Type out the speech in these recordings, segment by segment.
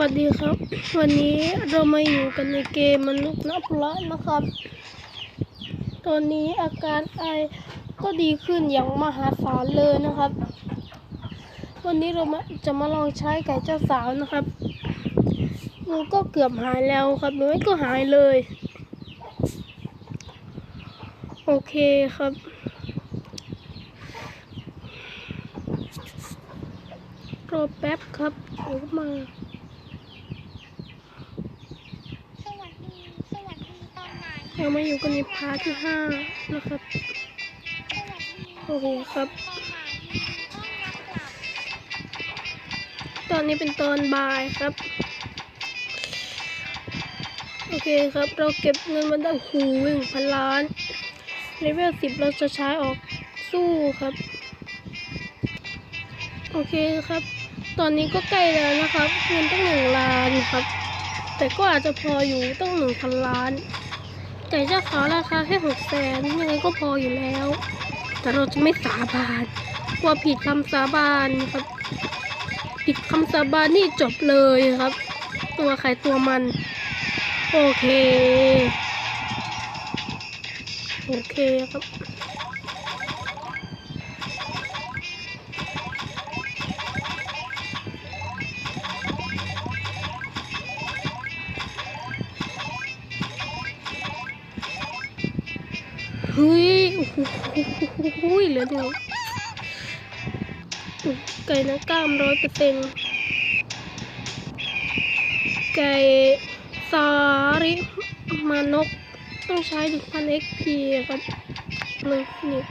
วัสดีครับ วันนี้เรามาอยู่กันในเกมมนุษย์นับละนะครับ ตอนนี้อาการไอก็ดีขึ้นอย่างมหาศาลเลยนะครับ วันนี้เรามาจะมาลองใช้ไก่เจ้าสาวนะครับมันก็เกือบหายแล้วครับหรือไม่ก็หายเลย โอเคครับรอแป๊บครับเดี๋ยวมา สวัสดี สวัสดีตอนไหน เรามาอยู่กันในพาร์ทที่ห้านะครับสวัสดีโอเคครับตอนไหนต้อนรับกลับ ตอนนี้เป็นตอนบ่ายครับ โอเคครับ เราเก็บเงินมาได้หูหนึ่งพันล้านเลเวลสิบเราจะใช้ออกสู้ครับ โอเคครับ ตอนนี้ก็ใกล้แล้วนะครับ เงินตั้งหนึ่งล้านครับ แต่ก็อาจจะพออยู่ตั้งหนึ่งพันล้าน แต่เจ้าขาวราคาแค่หกแสนยังไงก็พออยู่แล้ว แต่เราจะไม่สาบานกลัวผิดคำสาบานครับ ผิดคำสาบานนี่จบเลยครับ ตัวใครตัวมัน โอเค โอเคครับ อ้โหเหลือเดียวไก่นะกล้ามร้อยเปอร์เซ็นต์ไก่สาริมานกต้องใช้ถึงพันเอ็กพีครับเลยนี่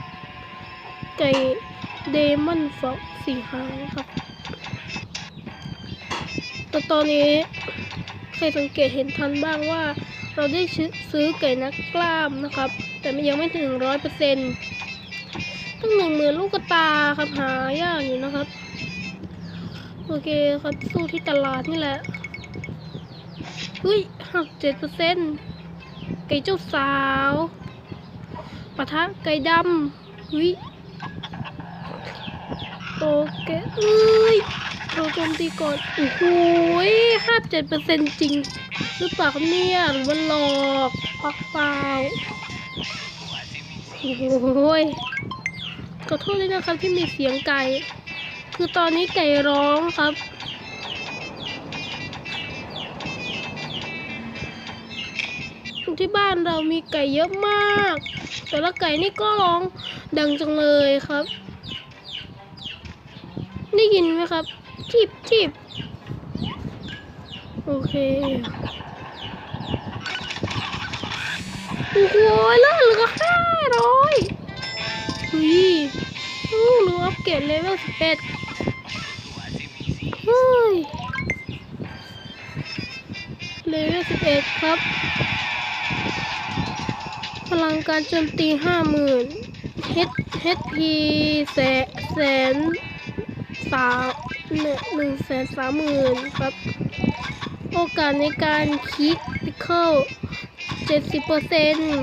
ไก่เดมอนฟอกสี่หางครับแต่ตอนนี้ใครสังเกตเห็นทันบ้างว่า เราได้ซื้อไก่นักกล้ามนะครับ แต่มันยังไม่ถึงร้อยเปอร์เซ็นต์ต้องหนึ่งหมื่นลูกกระตาครับหายากอยู่นะครับ โอเคครับสู้ที่ตลาดนี่แหละเฮ้ยหักเจ็ดเปอร์เซ็นต์ไก่เจ้าสาวปะทะไก่ดำเฮ้ยโอเคเอ้ยเราโจมตีก่อนโอ้โหห้าเจ็ดเปอร์เซ็นต์จริงหรือเปล่าครับเนี่ยหรือว่าหลอกปักเปล่า โอ้ยขอโทษด้วยนะครับที่มีเสียงไก่ คือตอนนี้ไก่ร้องครับที่บ้านเรามีไก่เยอะมาก แต่ละไก่นี่ก็ร้องดังจังเลยครับ ได้ยินไหมครับจีบจีบโอเค โอ้โหเลิศเหลือห้าร้อยอุ้ยอู้หนูอัปเกรดเลเวลสิบเอ็ดเฮ้ยเลเวลสิบเอ็ดครับ พลังการโจมตีห้าหมื่น HP แสนแสนสามหนึ่งหนึ่งแสนสามหมื่นครับ โอกาสในการคิดพิเคิล เจ็ดสิบเปอร์เซ็นต์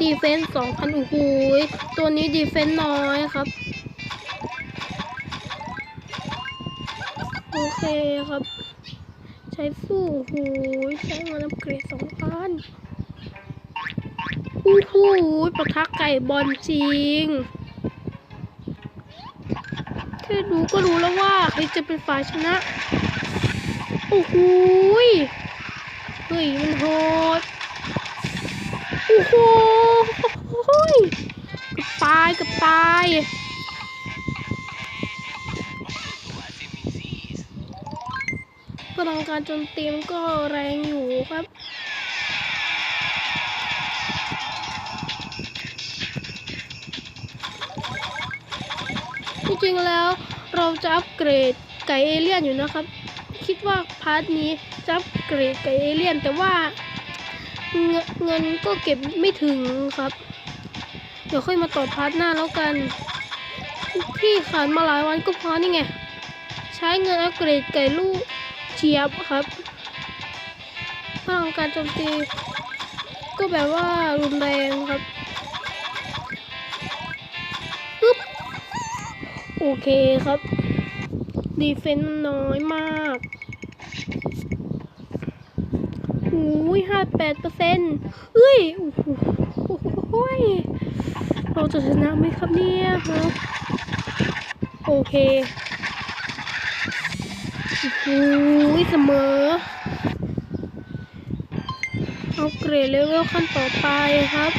ดีเฟนส์สองพันโอ้โหยตัวนี้ดีเฟนส์น้อยครับ โอเคครับ ใช้สู้โอ้โหยใช้เงินอัปเกรดสองพันโอ้โหยปะทะไก่บอลจริงแค่ดูก็รู้แล้วว่าใครจะเป็นฝ่ายชนะ โอ้โหยเฮ้ย มันโหด โหยกับตายกับตายพลังการโจมตีมก็แรงอยู่ครับจริงๆแล้วเราจะอัปเกรดไก่เอเลี่ยนอยู่นะครับ คิดว่าพาร์ทนี้จะอัปเกรดไก่เอเลี่ยนแต่ว่า เงินเงินก็เก็บไม่ถึงครับ เดี๋ยวค่อยมาต่อพาร์ทหน้าแล้วกัน ที่ขายมาหลายวันก็พราะนี่ไง ใช้เงินอัปเกรดไก่ลูกเชียบครับพลังการโจมตี ก็แบบว่ารุนแรงครับปึ๊บโอเคครับ ดีเฟนต์น้อยมาก หูห้าแปดเปอร์เซ็นต์เอ้ย โอ้โหโอ้ยเราจะชนะไหมครับเนี่ยฮะโอเคโอ้โหเสมอ เอาเกรดเลเวลขั้นต่อไปครับ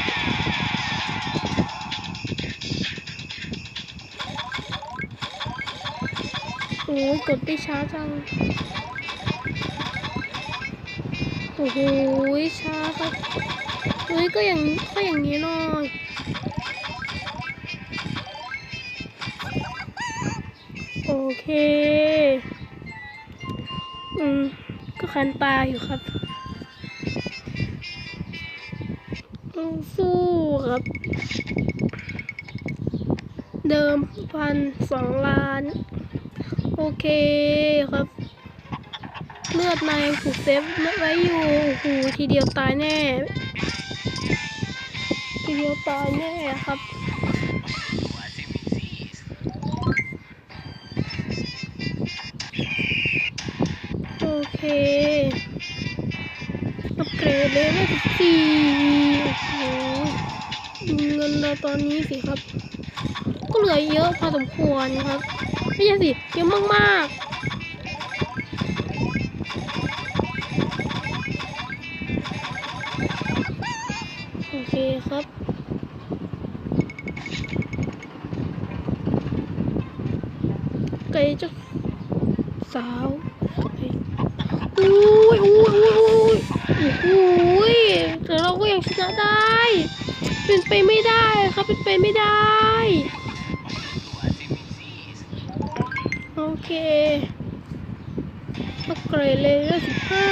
โอ้ยกดได้ช้าจัง โอ้โหช้าครับเฮ้ยก็อย่างก็อย่างนี้หน่อยโอเค อืม ก็คันตาอยู่ครับต้องสู้ครับ เดิมพันสองล้าน โอเคครับ เลือดนายถูกเซฟไว้อยู่โอ้โหทีเดียวตายแน่ ทีเดียวตายแน่ครับโอเคอัปเกรดเลเวลสิบสี่โอ้โหดูเงินเราตอนนี้สิครับ ก็เหลือเยอะพอสมควรครับ ไม่ใช่สิ เยอะมากๆ เจ้าสาวไก่อุ้ยอุ้ยอุ้ยอุ้ยอุ้ยแต่เราก็ยังชนะได้ เป็นไปไม่ได้ครับเป็นไปไม่ได้ โอเคอัปเกรดเลยสิบห้า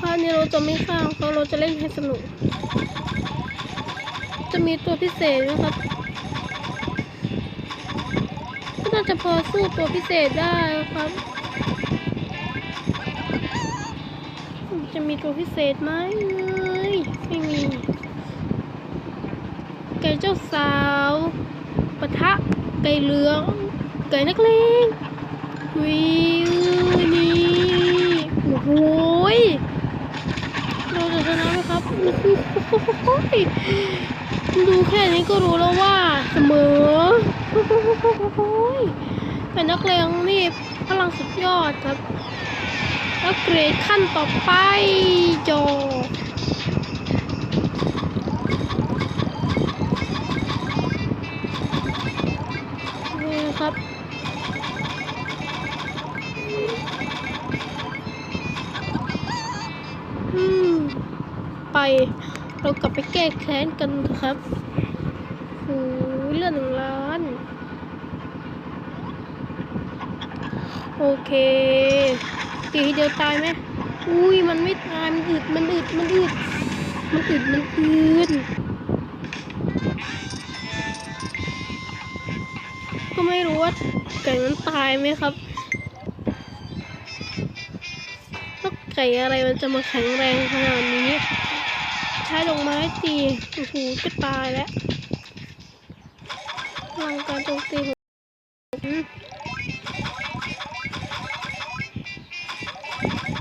พาร์ทนี้เราจะไม่ข้ามเขาเราจะเล่นให้สนุก จะมีตัวพิเศษนะครับ ก็น่า จะพอสู้ตัวพิเศษได้ครับจะมีตัวพิเศษไหมเลยไม่มี ไก่เจ้าสาวปะทะไก่เหลือง ไก่นักเลงวิวนี่โอ้โหเราจะชนะไหมครับดูแค่นี้ก็รู้แล้วว่าเสมอ เป็นนักเลงนี่พลังสุดยอดครับแล้วเกรดขั้นต่อไปจนี่ครับไปเรากลับไปแก้แค้นกันครับโอ้ยเลือดหนึ่งล้าน โอเคตีทีเดียวตายไหมอุ้ยมันไม่ตายมันอึดมันอึดมันอึดมันอึดมันอืดก็ไม่รู้ว่าไก่มันตายไหมครับแล้วไก่อะไรมันจะมาแข็งแรงขนาดนี้ ใช้ดอกไม้ตีโอ้โหก็ตายแล้วพลังการโจมตีของ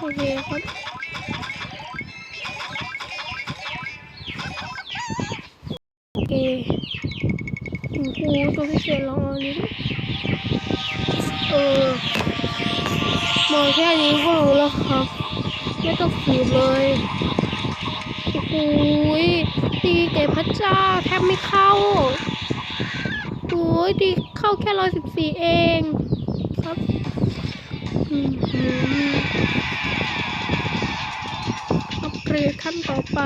อเคครับโอเคโอ้โหตัวพิเศษลองเอาดิเออมองแค่นี้ก็รู้แล้วครับ ไม่ต้องฝืนเลยโอ้โหยตีเก๋พระเจ้าแทบไม่เข้าโอ้ยตีเข้าแค่ร้อยสิบสี่เองครับอื มหืออัปเกรดขั้นต่อไป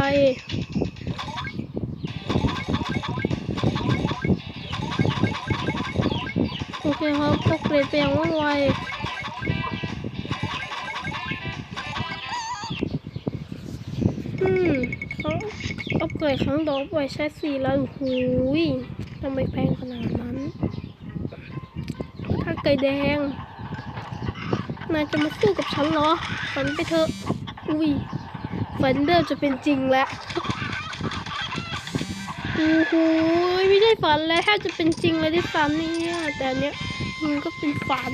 โอเคครับอัปเกรดไปอย่างว่องไวอืมเขาอัปเกรดครั้งต่อไปใช้สี่แล้วโอ้โหูยทำไมแพงขนาดนั้น ถ้าไก่แดงนายจะมาสู้กับฉันเหรอฝันไปเถอะ อุ้ย ฝันเริ่มจะเป็นจริงแล้วโอ้โหไม่ใช่ฝันแล้วแทบจะเป็นจริงเลยที่ฝันเนี่ยแต่อันเนี้ยมันก็เป็นฝัน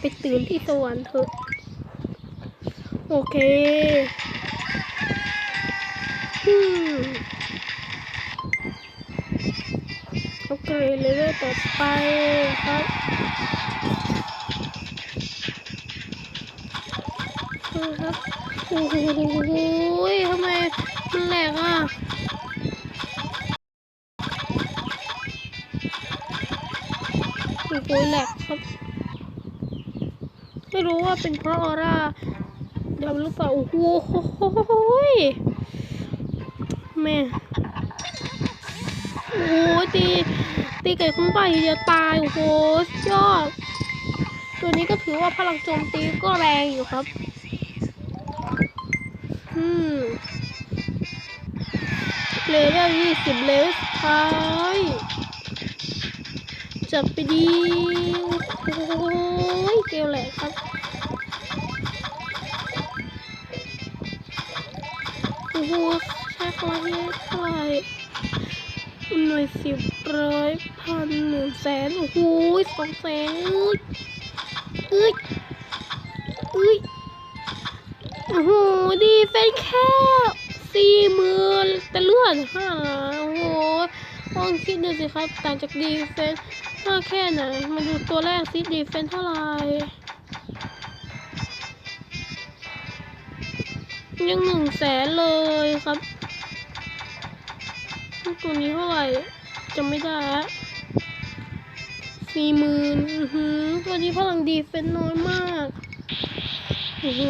ไปตื่นที่สวรรค์เถอะโอเคอืมโอเคเลเวลต่อไปครับครับ โอ้โหทำไมมันแหลกอะโอ้โหแหลกครับ ไม่รู้ว่าเป็นเพราะออร่าดำหรือเปล่า โอ้โหแม่ โอ้โหตีตีไก่คุ้มไปจะตาย โอ้โหยอด ตัวนี้ก็ถือว่าพลังโจมตีก็แรงอยู่ครับ อืมเลเวลยี่สิบเลเวลสุดท้ายจับไปดีโอ้ยเกลแหละครับโอ้โหใช้คลาเฮดเท่าไหร่หน่วยสิบร้อยพันหนึ่งแสนโอ้โหสองแสนเอ้ยเอ้ย โอ้โหดีเฟนแค่สี่หมื่นแต่เลือดห้าโอ้โหลองคิดดูสิครับต่างจากดีเฟนมากแค่ไหนมาดูตัวแรกซิดีเฟนเท่าไหร่ยังหนึ่งแสนเลยครับตัวนี้เท่าไหร่จำไม่ได้ละสี่หมื่นตัวนี้พลังดีเฟนน้อยมาก อ้โห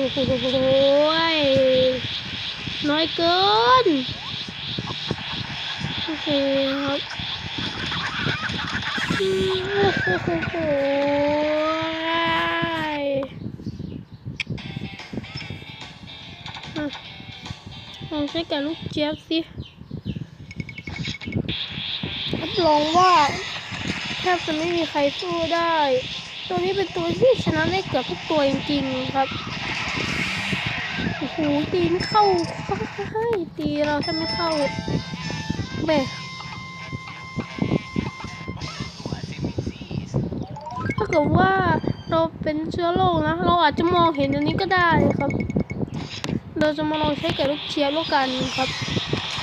น้อยเกิน โอเคครับโอ้โหลองใช้กับลูกเจี๊ยบสิรับรองว่าแทบจะไม่มีใครสู้ได้ ตัวนี้เป็นตัวที่ชนะได้เกือบทุกตัวจริงๆครับ หตีไม่เข้าเฮ้ยตีเราถ้าไม่เข้าเบะถ้าเกิดว่าเราเป็นเชื้อโรคนะ เราอาจจะมองเห็นอันนี้ก็ได้ครับ เราจะมาลองใช้แก่ลูกเชียบแล้วกันครับ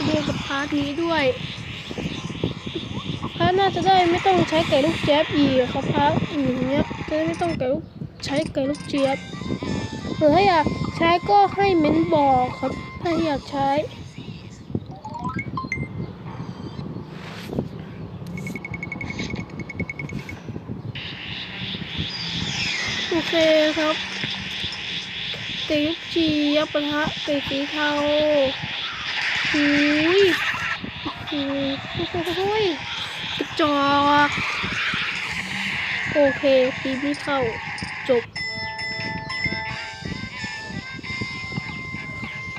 ดูกับพาร์ทนี้ด้วยพาร์ทน่าจะได้ไม่ต้องใช้ไก่ลูกเจี๊ยบอีกครับพาร์ทอย่างเงี้ยจะได้ไม่ต้องไก่ลูกใช้ไก่ลูกเจี๊ยบหรือถ้าอยาก ช้ก็ให้เม้นบอกครับถ้าอยากใช้ โอเคครับไก่ยุกจียับปะทะไก่สีเทาหุยโอ้โหยกระจอก โอเคตีไม่เข้าจบ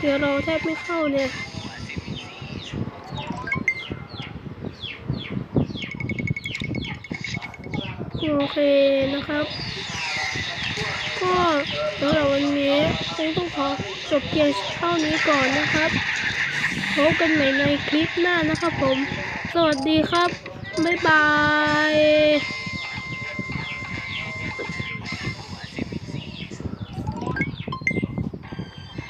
เดี๋ยวเราแทบไม่เข้าเนี่ยโอเคนะครับ ก็สำหรับวันนี้คงต้องขอจบเพียงเท่านี้ก่อนนะครับพบกันใหม่ในคลิปหน้านะครับผม สวัสดีครับ บ๊ายบาย